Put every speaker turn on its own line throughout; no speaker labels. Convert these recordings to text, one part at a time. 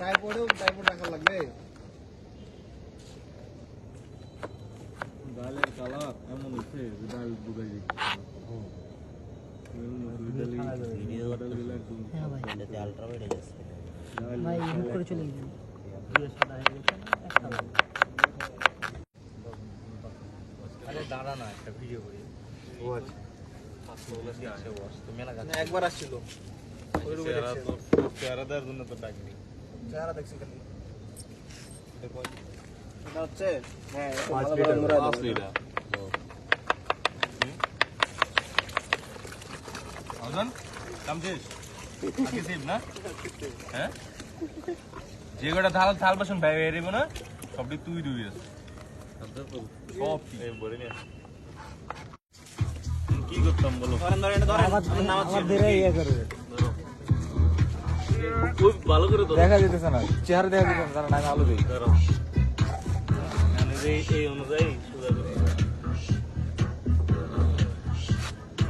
টাইপডেও typed রাখা লাগবে?
ডালের কালার এমন হচ্ছে যে ডাল
আরে দাঁড়া না একটা ভিডিও করি।
ও আচ্ছা।
তুমি না
না, একবার আসছিল।
চেহারা দেওয়ার জন্য তো ডাকনি।
চেহারা দেখছি খালি। এটা হচ্ছে হ্যাঁ
পাঁচ লিটার না? হ্যাঁ? যে কটা থাল থাল বাসন ভাই এরিব না? সবটি তুই দুই আছে সব বলে নিয়ে কি করতাম বলো?
ধরেন ধরেন এটা ধরেন। আমার
ধরে ইয়ে করবে।
খুব ভালো করে তো
দেখা যেতেছে না চেহারা দেখা যেতেছে না আমি আলো দিই
মানে এই অনুযায়ী সোজা করে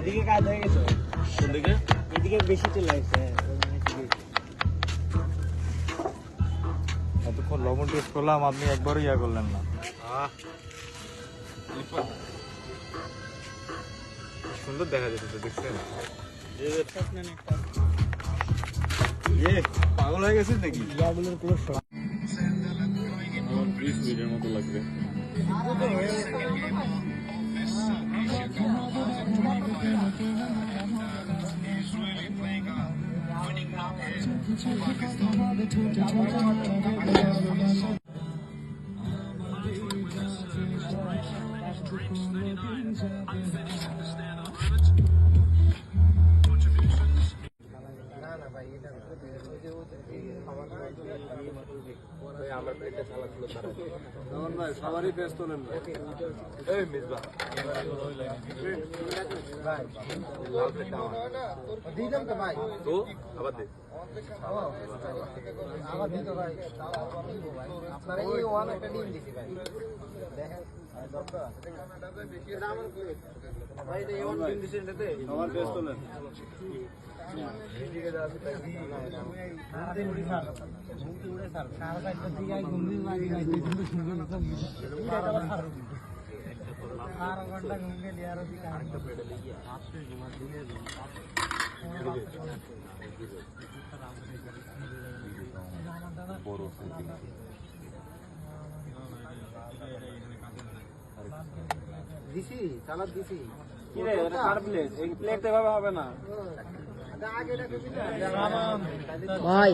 এদিকে কাজ হয়ে গেছে।
কোন
এদিকে বেশি চলে আসছে
এতক্ষণ লবণ টেস্ট করলাম আপনি একবারও ইয়া করলেন না। সুন্দর দেখা যেতেছে দেখছেন? পাগল হয়ে গেছিস নাকি?
পাগলের পুরো সব
আমার মিনিটের মতো লাগবে।
ধরেন সবারই তোলেন ভাই দিলাম তো ভাই
তো আবার দে
আবার দিত ভাই আপনারা এই ওয়ান একটা ডিম দিছি ভাই দেখেন ভাই এটা এই দিছি এটাতে সবার দিছি। সালাদ দিছি কি রে কার প্লেট এই প্লেট এভাবে হবে না।
ভাই।